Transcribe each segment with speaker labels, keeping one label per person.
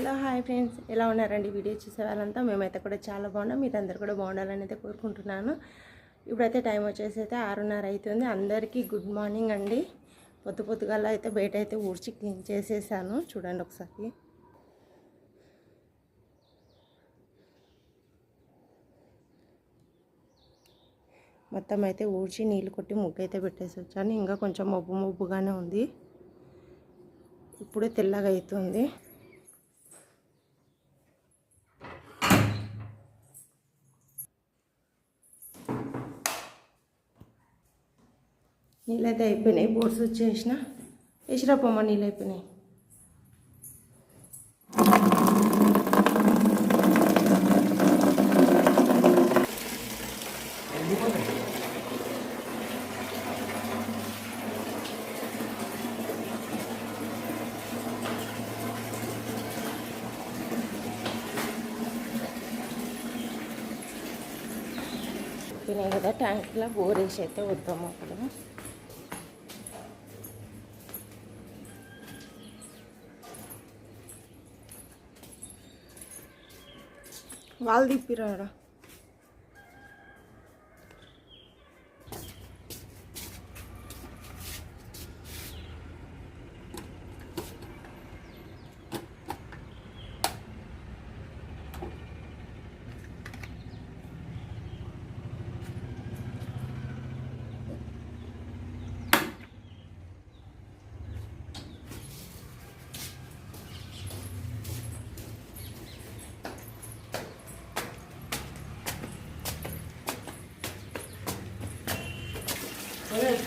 Speaker 1: Hello hi friends. ఎలా ఉన్నారండి? Video చూసే వాళ్ళంతా మేమైతే కూడా చాలా బాగున్నాం. మీరందరూ కూడా బాగుండాలని అయితే కోరుకుంటున్నాను. ఇప్పుడైతే టైం వచ్చేసి అయితే ఆరున్నర అవుతుంది అందరికీ గుడ్ మార్నింగ్ అండి. పొద్దు పొద్దుగాల అయితే బయట అయితే ఊడ్చి క్లీన్ చేసేసాను. చూడండి ఒకసారి. మొత్తం అయితే ఊడ్చి నీళ్ళు కొట్టి ముగ్గు అయితే పెట్టేసి వచ్చాను. ఇంకా కొంచెం మబ్బు మబ్బుగానే ఉంది. ఇప్పుడే తెల్లగా అవుతుంది. నీళ్ళైతే అయిపోయినాయి బోర్డ్స్ వచ్చేసిన. వేసిన పొమ్మ నీళ్ళు అయిపోయినాయి అయిపోయినాయి కదా ట్యాంక్లో బోర్ వేసి అయితే వద్దాము అప్పుడు. 왈리 빌어라.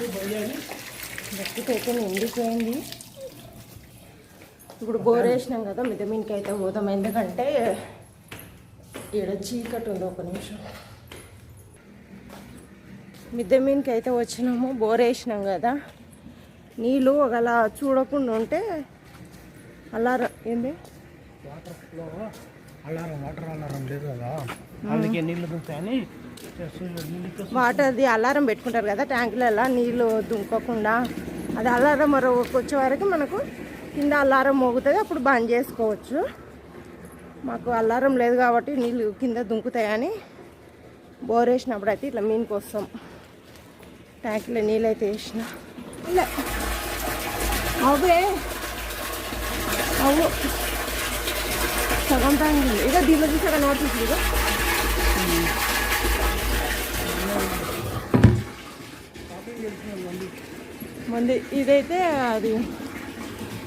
Speaker 1: తిప్పిరాడా బకెట్ అయితే నిండిపోయింది ఇప్పుడు బోర్ వేసినాం కదా మిథమిన్కి అయితే పోదాం. ఎందుకంటే ఈడ చీకటి ఉంది ఒక నిమిషం. మిద్దె అయితే వచ్చినాము బోర్ వేసినాం కదా. నీళ్ళు ఒకలా చూడకుండా ఉంటే అలా ఏంది?
Speaker 2: వాటర్లో అలారం వాటర్ అలారం లేదు కదా. అందుకే నీళ్ళు దుంతాయని
Speaker 1: వాటర్ది అలారం పెట్టుకుంటారు కదా ట్యాంకులలో నీళ్ళు దుంకకుండా. అది అలారం మరో వచ్చే వరకు మనకు కింద అలారం మోగుతుంది అప్పుడు బంద్ చేసుకోవచ్చు. మాకు అలారం లేదు కాబట్టి నీళ్ళు కింద దుంకుతాయని బోర్ వేసినప్పుడు అయితే ఇట్లా మీన్ కోసం ట్యాంకులో నీళ్ళు అయితే వేసిన. ఇలా. అవే అవు సగం ట్యాంక్ ఉంది. ఇక దీనిలో చూసారా నోటీస్ ఇక మంది ఇదైతే అది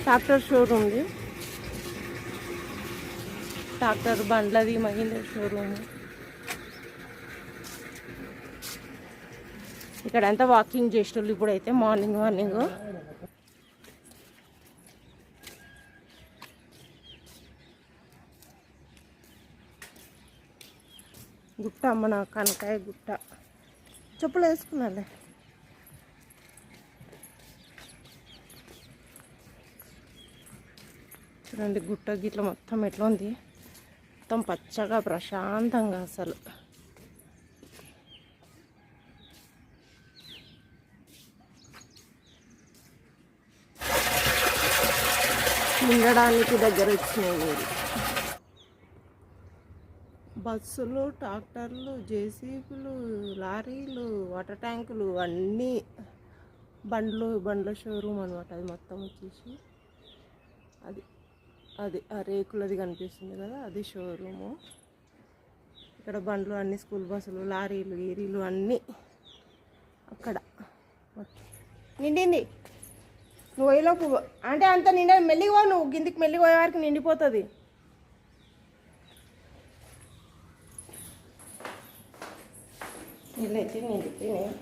Speaker 1: ట్రాక్టర్ షోరూమ్ది ట్రాక్టర్ బండ్లది మహీంద్ర షోరూమ్. ఇక్కడ అంతా వాకింగ్ చేసేటోళ్ళు ఇప్పుడైతే మార్నింగ్ మార్నింగ్. గుట్ట మన కనకాయ గుట్ట. చెప్పులు వేసుకున్నాలే. చూడండి గుట్ట గిట్ల మొత్తం ఎట్లా ఉంది? మొత్తం పచ్చగా ప్రశాంతంగా అసలు. ఉండడానికి దగ్గర వచ్చినాయి మీరు బస్సులు ట్రాక్టర్లు జేసీబీలు లారీలు వాటర్ ట్యాంకులు అన్నీ బండ్లు బండ్ల షోరూమ్ అనమాట అది మొత్తం వచ్చేసి అది. అది ఆ రేకులది కనిపిస్తుంది కదా అది షోరూము ఇక్కడ బండ్లు అన్ని స్కూల్ బస్సులు లారీలు ఏరీలు అన్నీ అక్కడ. నిండింది. నువ్వు పోయేలోపు అంటే అంత నిండా మెల్లిగా నువ్వు కిందికి మెల్లిగా పోయే వరకు నిండిపోతుంది. నీళ్ళైతే నిండిపోయినాయి.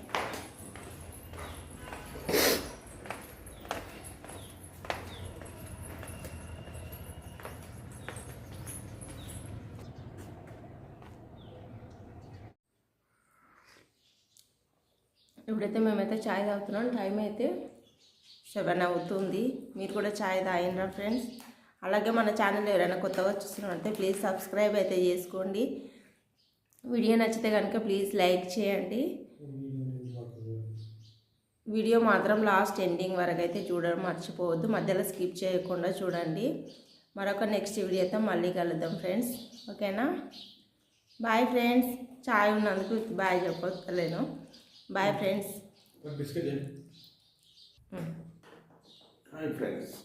Speaker 1: ఇప్పుడైతే మేమైతే చాయ్ తాగుతున్నాం. టైం అయితే సెవెన్ అవుతుంది. మీరు కూడా చాయ్ తాగినరా ఫ్రెండ్స్? అలాగే మన ఛానల్ ఎవరైనా కొత్తగా చూస్తున్నారంటే ప్లీజ్ సబ్స్క్రైబ్ అయితే చేసుకోండి. వీడియో నచ్చితే కనుక ప్లీజ్ లైక్ చేయండి. వీడియో మాత్రం లాస్ట్ ఎండింగ్ వరకు అయితే చూడడం మర్చిపోవద్దు. మధ్యలో స్కిప్ చేయకుండా చూడండి. మరొక నెక్స్ట్ వీడియోతో మళ్ళీ కలుద్దాం ఫ్రెండ్స్. ఓకేనా? Bye friends. చాయ్ ఉన్నందుకు బాయ్ చెప్పలేను bye friends
Speaker 2: biscuit
Speaker 1: um.
Speaker 2: Hi friends